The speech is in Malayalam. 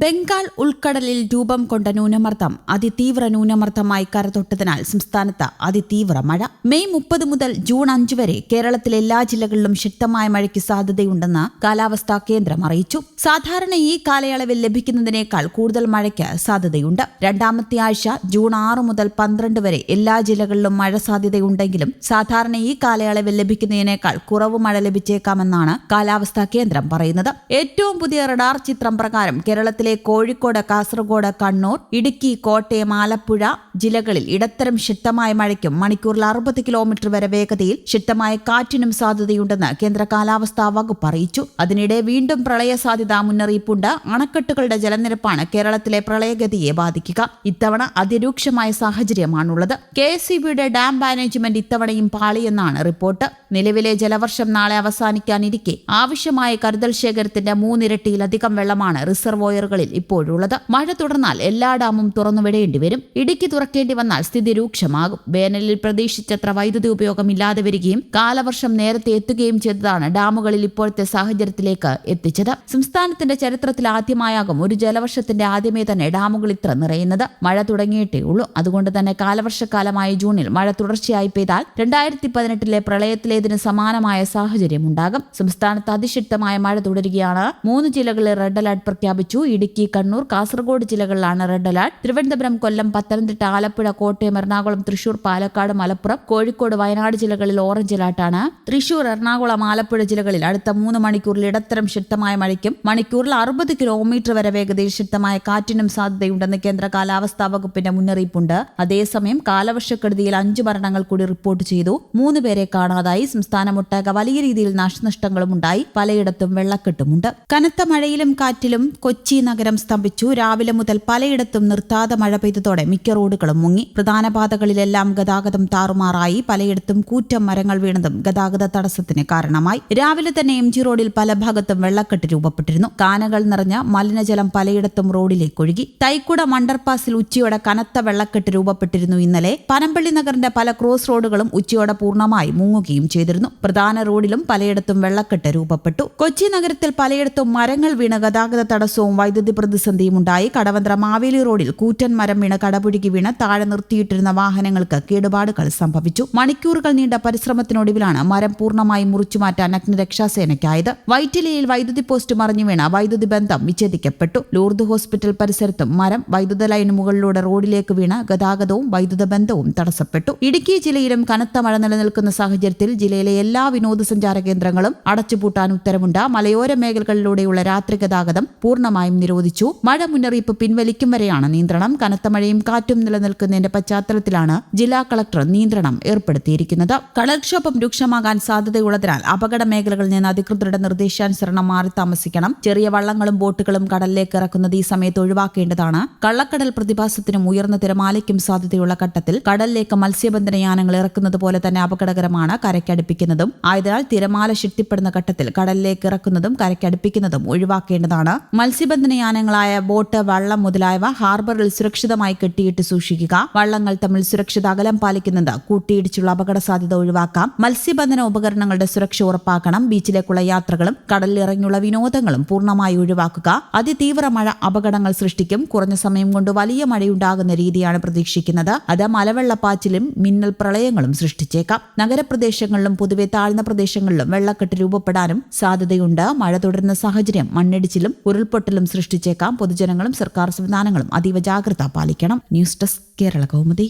ബംഗാൾ ഉൾക്കടലിൽ രൂപം കൊണ്ട ന്യൂനമർദ്ദം അതിതീവ്ര ന്യൂനമർദ്ദമായി കരതൊട്ടതിനാൽ സംസ്ഥാനത്ത് അതിതീവ്ര മഴ. മെയ് മുപ്പത് മുതൽ ജൂൺ അഞ്ച് വരെ കേരളത്തിലെ എല്ലാ ജില്ലകളിലും ശക്തമായ മഴയ്ക്ക് സാധ്യതയുണ്ടെന്ന് കാലാവസ്ഥാ കേന്ദ്രം അറിയിച്ചു. സാധാരണ ഈ കാലയളവിൽ ലഭിക്കുന്നതിനേക്കാൾ കൂടുതൽ മഴയ്ക്ക് സാധ്യതയുണ്ട്. രണ്ടാമത്തെ ആഴ്ച ജൂൺ ആറ് മുതൽ പന്ത്രണ്ട് വരെ എല്ലാ ജില്ലകളിലും മഴ സാധ്യതയുണ്ടെങ്കിലും സാധാരണ ഈ കാലയളവിൽ ലഭിക്കുന്നതിനേക്കാൾ കുറവ് മഴ ലഭിച്ചേക്കാമെന്നാണ് കാലാവസ്ഥാ കേന്ദ്രം പറയുന്നത്. ഏറ്റവും പുതിയ റഡാർ ചിത്രം പ്രകാരം കേരളത്തിലെ കോഴിക്കോട് കാസർഗോഡ് കണ്ണൂർ ഇടുക്കി കോട്ടയം ആലപ്പുഴ ജില്ലകളിൽ ഇടത്തരം ശക്തമായ മഴയ്ക്കും മണിക്കൂറിൽ അറുപത് കിലോമീറ്റർ വരെ വേഗതയിൽ ശക്തമായ കാറ്റിനും സാധ്യതയുണ്ടെന്ന് കേന്ദ്ര കാലാവസ്ഥാ വകുപ്പ് അറിയിച്ചു. അതിനിടെ വീണ്ടും പ്രളയ സാധ്യതാ മുന്നറിയിപ്പുണ്ട്. അണക്കെട്ടുകളുടെ ജലനിരപ്പാണ് കേരളത്തിലെ പ്രളയഗതിയെ ബാധിക്കുക. ഇത്തവണ അതിരൂക്ഷമായ സാഹചര്യമാണുള്ളത്. കെ എസ് ഡാം മാനേജ്മെന്റ് ഇത്തവണയും പാളിയെന്നാണ് റിപ്പോർട്ട്. നിലവിലെ ജലവർഷം നാളെ അവസാനിക്കാനിരിക്കെ ആവശ്യമായ കരുതൽ ശേഖരത്തിന്റെ മൂന്നിരട്ടിയിലധികം വെള്ളമാണ് റിസർവോയറുകളിൽ ഇപ്പോഴുള്ളത്. മഴ തുടർന്നാൽ എല്ലാ ഡാമും തുറന്നുവിടേണ്ടി വരും ഇടുക്കി തുറക്കേണ്ടി വന്നാൽ സ്ഥിതി രൂക്ഷമാകും. വേനലിൽ പ്രതീക്ഷിച്ചത്ര വൈദ്യുതി ഉപയോഗം ഇല്ലാതെ വരികയും കാലവർഷം നേരത്തെ എത്തുകയും ചെയ്തതാണ് ഡാമുകളിൽ ഇപ്പോഴത്തെ സാഹചര്യത്തിലേക്ക് എത്തിച്ചത്. സംസ്ഥാനത്തിന്റെ ചരിത്രത്തിൽ ആദ്യമായാകും ഒരു ജലവർഷത്തിന്റെ ആദ്യമേ തന്നെ ഡാമുകൾ ഇത്ര നിറയുന്നത്. മഴ തുടങ്ങിയിട്ടേ ഉള്ളൂ. അതുകൊണ്ട് തന്നെ കാലവർഷക്കാലമായ ജൂണിൽ മഴ തുടർച്ചയായി പെയ്താൽ രണ്ടായിരത്തി പതിനെട്ടിലെ പ്രളയത്തിലേതിന് സമാനമായ സാഹചര്യം ഉണ്ടാകും. സംസ്ഥാനത്ത് അതിശക്തമായ മഴ തുടരുകയാണ്. മൂന്ന് ജില്ലകളിൽ റെഡ് അലർട്ട് പ്രഖ്യാപിച്ചു. ഇടുക്കി കണ്ണൂർ കാസർഗോഡ് ജില്ലകളിലാണ് റെഡ് അലർട്ട്. തിരുവനന്തപുരം കൊല്ലം പത്തനംതിട്ട ആലപ്പുഴ കോട്ടയം എറണാകുളം തൃശൂർ പാലക്കാട് മലപ്പുറം കോഴിക്കോട് വയനാട് ജില്ലകളിൽ ഓറഞ്ച് അലർട്ടാണ്. തൃശൂർ എറണാകുളം ആലപ്പുഴ ജില്ലകളിൽ അടുത്ത മൂന്ന് മണിക്കൂറിൽ ഇടത്തരം ശക്തമായ മഴയ്ക്കും മണിക്കൂറിൽ അറുപത് കിലോമീറ്റർ വരെ വേഗതയിൽ ശക്തമായ കാറ്റിനും സാധ്യതയുണ്ടെന്ന് കേന്ദ്ര കാലാവസ്ഥാ വകുപ്പിന്റെ മുന്നറിയിപ്പുണ്ട്. അതേസമയം കാലവർഷക്കെടുതിയിൽ അഞ്ചു മരണങ്ങൾ കൂടി റിപ്പോർട്ട് ചെയ്തു. മൂന്ന് പേരെ കാണാതായി. സംസ്ഥാനമൊട്ടാകെ വലിയ രീതിയിൽ നാശനഷ്ടങ്ങളും ഉണ്ടായി. പലയിടത്തും വെള്ളക്കെട്ടുമുണ്ട്. കനത്ത മഴയിലും കാറ്റിലും കൊച്ചി നഗരം സ്തംഭിച്ചു. രാവിലെ മുതൽ പലയിടത്തും നിർത്താതെ മഴ പെയ്തതോടെ മിക്ക റോഡുകളും മുങ്ങി. പ്രധാന പാതകളിലെല്ലാം ഗതാഗതം താറുമാറായി. പലയിടത്തും കൂറ്റം മരങ്ങൾ വീണതും ഗതാഗത തടസ്സത്തിന് കാരണമായി. രാവിലെ തന്നെ എം ജി റോഡിൽ പല ഭാഗത്തും വെള്ളക്കെട്ട് രൂപപ്പെട്ടിരുന്നു. കാനകൾ നിറഞ്ഞ മലിനജലം പലയിടത്തും റോഡിലേക്ക് ഒഴുകി. തൈക്കുട മണ്ടർപാസിൽ ഉച്ചയോടെ കനത്ത വെള്ളക്കെട്ട് രൂപപ്പെട്ടിരുന്നു ഇന്നലെ. പനമ്പള്ളി നഗറിന്റെ പല ക്രോസ് റോഡുകളും ഉച്ചയോടെ പൂർണമായി മുങ്ങുകയും ചെയ്തിരുന്നു. പ്രധാന റോഡിലും പലയിടത്തും വെള്ളക്കെട്ട് രൂപപ്പെട്ടു. കൊച്ചി നഗരത്തിൽ പലയിടത്തും മരങ്ങൾ വീണ് ഗതാഗത തടസ്സവും വൈദ്യുതി പ്രതിസന്ധിയും ഉണ്ടായി. കടവന്ത്ര മാവേലി റോഡിൽ കൂറ്റൻ മരം വീണ് കടപുഴുകി വീണ് താഴെ നിർത്തിയിട്ടിരുന്ന വാഹനങ്ങൾക്ക് കേടുപാടുകൾ സംഭവിച്ചു. മണിക്കൂറുകൾ നീണ്ട പരിശ്രമത്തിനൊടുവിലാണ് മരം പൂർണമായി മുറിച്ചുമാറ്റാൻ അഗ്നിരക്ഷാസേനയ്ക്കായത് വൈറ്റിലയിൽ വൈദ്യുതി പോസ്റ്റ് മറിഞ്ഞു വീണ വൈദ്യുതി ബന്ധം വിച്ഛേദിക്കപ്പെട്ടു. ലൂർദ് ഹോസ്പിറ്റൽ പരിസരത്തും മരം വൈദ്യുത ലൈന് മുകളിലൂടെ റോഡിലേക്ക് വീണ ഗതാഗതവും വൈദ്യുത ബന്ധവും തടസ്സപ്പെട്ടു. ഇടുക്കി ജില്ലയിലും കനത്ത മഴ നിലനിൽക്കുന്ന സാഹചര്യത്തിൽ ജില്ലയിലെ എല്ലാ വിനോദസഞ്ചാര കേന്ദ്രങ്ങളും അടച്ചുപൂട്ടാൻ ഉത്തരവുണ്ട്. മലയോര മേഖലകളിലൂടെയുള്ള രാത്രി ഗതാഗതം പൂർണമായും നിരോധിച്ചു. മഴ മുന്നറിയിപ്പ് പിൻവലിക്കും വരെയാണ് നിയന്ത്രണം. കനത്ത മഴയും കാറ്റും നിലനിൽക്കുന്നതിന്റെ പശ്ചാത്തലത്തിലാണ് ജില്ലാ കളക്ടർ നിയന്ത്രണം ഏർപ്പെടുത്തിയിരിക്കുന്നത്. കടൽക്ഷോഭം രൂക്ഷമാകാൻ സാധ്യതയുള്ളതിനാൽ അപകട മേഖലകളിൽ നിന്ന് അധികൃതരുടെ നിർദ്ദേശാനുസരണം മാറി താമസിക്കണം. ചെറിയ വള്ളങ്ങളും ബോട്ടുകളും കടലിലേക്ക് ഇറക്കുന്നത് ഈ സമയത്ത് ഒഴിവാക്കേണ്ടതാണ്. കള്ളക്കടൽ പ്രതിഭാസത്തിനും ഉയർന്ന തിരമാലയ്ക്കും സാധ്യതയുള്ള ഘട്ടത്തിൽ കടലിലേക്ക് മത്സ്യബന്ധന യാനങ്ങൾ ഇറക്കുന്നത് പോലെ തന്നെ അപകടകരമാണ് കരയ്ക്കടുപ്പിക്കുന്നതും. ആയതിനാൽ തിരമാല ശക്തിപ്പെടുന്ന ഘട്ടത്തിൽ കടലിലേക്ക് ഇറക്കുന്നതും കരയ്ക്കടുപ്പിക്കുന്നതും ഒഴിവാക്കേണ്ടതാണ്. മത്സ്യബന്ധന യാനങ്ങളായ ബോട്ട് വള്ളം മുതലായവ ഹാർബറിൽ സുരക്ഷിതമായി കെട്ടിയിട്ട് സൂക്ഷിക്കുക. വള്ളങ്ങൾ തമ്മിൽ സുരക്ഷിത അകലം പാലിക്കുന്നത് കൂട്ടിയിടിച്ചുള്ള അപകട സാധ്യത ഒഴിവാക്കാം. മത്സ്യബന്ധന ഉപകരണങ്ങളുടെ സുരക്ഷ ഉറപ്പാക്കണം. ബീച്ചിലേക്കുള്ള യാത്രകളും കടലിലിറങ്ങിയുള്ള വിനോദങ്ങളും പൂർണമായി ഒഴിവാക്കുക. അതിതീവ്ര മഴ അപകടങ്ങൾ സൃഷ്ടിക്കും. കുറഞ്ഞ സമയം കൊണ്ട് വലിയ മഴയുണ്ടാകുന്ന രീതിയാണ് പ്രതീക്ഷിക്കുന്നത്. അത് മലവെള്ളപ്പാച്ചിലും മിന്നൽ പ്രളയങ്ങളും സൃഷ്ടിച്ചേക്കാം. നഗരപ്രദേശങ്ങളിലും പൊതുവെ താഴ്ന്ന പ്രദേശങ്ങളിലും വെള്ളക്കെട്ട് രൂപപ്പെടാനും സാധ്യതയുണ്ട്. മഴ തുടരുന്ന സാഹചര്യം മണ്ണിടിച്ചിലും ഉരുൾപൊട്ടലും സൃഷ്ടിച്ചേക്കാം. പൊതുജനങ്ങളും സർക്കാർ സംവിധാനങ്ങളും അതീവ ജാഗ്രത പാലിക്കണം. News desk Kerala Kaumudi